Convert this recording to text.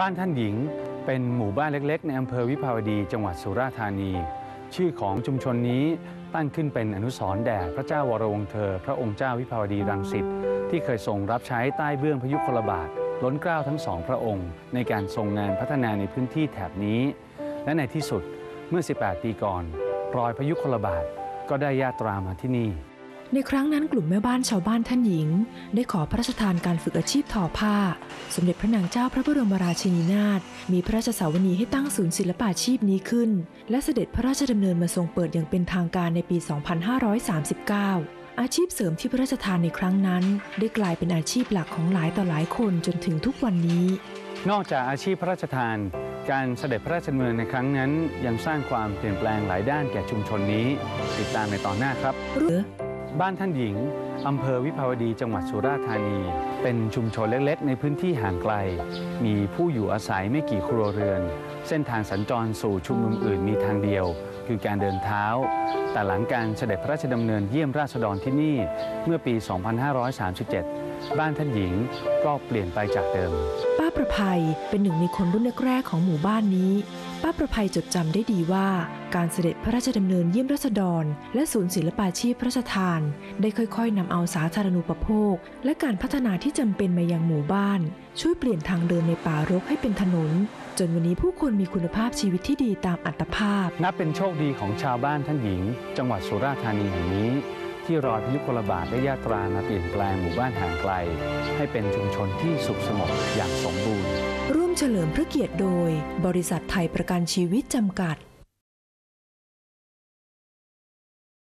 บ้านท่านหญิงเป็นหมู่บ้านเล็กๆ ในอำเภอวิภาวดีจังหวัดสุราษฎร์ธานี ชื่อของชุมชนนี้ตั้งขึ้นเป็นอนุสรณ์แด่พระเจ้าวรวงเธอ พระองค์เจ้าวิภาวดีรังสิตที่เคยทรงรับใช้ใต้เบื้องพยุคลบาทล้นเกล้าทั้งสองพระองค์ ในการทรงงานพัฒนาในพื้นที่แถบนี้ และในที่สุดเมื่อ 18 ปีก่อน รอยพยุคลบาทก็ได้ยาตรามาที่นี่ ในครั้งนั้นกลุ่มแม่บ้านชาวบ้านท่านหญิง ได้ขอพระราชทานการฝึกอาชีพทอผ้า สมเด็จพระนางเจ้าพระบรมราชินีนาถมีพระราชสาวนีให้ตั้งศูนย์ศิลปาชีพนี้ขึ้น และเสด็จพระราชดำเนินมาทรงเปิดอย่างเป็นทางการในปี 2539 อาชีพเสริมที่พระราชทานในครั้งนั้น ได้กลายเป็นอาชีพหลักของหลายต่อหลายคนจนถึงทุกวันนี้ นอกจากอาชีพพระราชทาน การเสด็จพระราชดำเนินในครั้งนั้น ยังสร้างความเปลี่ยนแปลงหลายด้านแก่ชุมชนนี้ ติดตามในตอนหน้าครับหรือ บ้านท่านหญิง อำเภอวิภาวดีจังหวัดสุราษฎร์ธานี เป็นชุมชนเล็กๆ ในพื้นที่ห่างไกล มีผู้อยู่อาศัยไม่กี่ครัวเรือน เส้นทางสัญจรสู่ชุมนุมอื่นมีทางเดียว คือการเดินเท้า แต่หลังการเสด็จพระราชดำเนินเยี่ยมราษฎรที่นี่เมื่อปี 2537 บ้านท่านหญิงก็เปลี่ยนไปจากเดิม ป้าประภัยเป็นหนึ่งในคนรุ่นแรกๆของหมู่บ้านนี้ ป้าประภัยจดจำได้ดีว่า การเสด็จพระราชดำเนินเยี่ยมราษฎร และศูนย์ศิลปาชีพพระราชทาน ได้ค่อยๆนำเอาสาธารณูปโภค และการพัฒนาที่จำเป็นมายังหมู่บ้าน ช่วยเปลี่ยนทางเดินในป่ารกให้เป็นถนน จนวันนี้ผู้คนมีคุณภาพชีวิตที่ดีตามอัตภาพ นับเป็นโชคดีของชาวบ้านท่านหญิง จังหวัดสุราษฎร์ธานีแห่งนี้ ที่รอยพยุคลบาทได้ยาตรามาเปลี่ยนแปลงหมู่บ้านห่างไกล ให้เป็นชุมชนที่สุขสงบอย่างสมบูรณ์ ร่วมเฉลิมพระเกียรติโดย บริษัทไทยประกันชีวิตจำกัด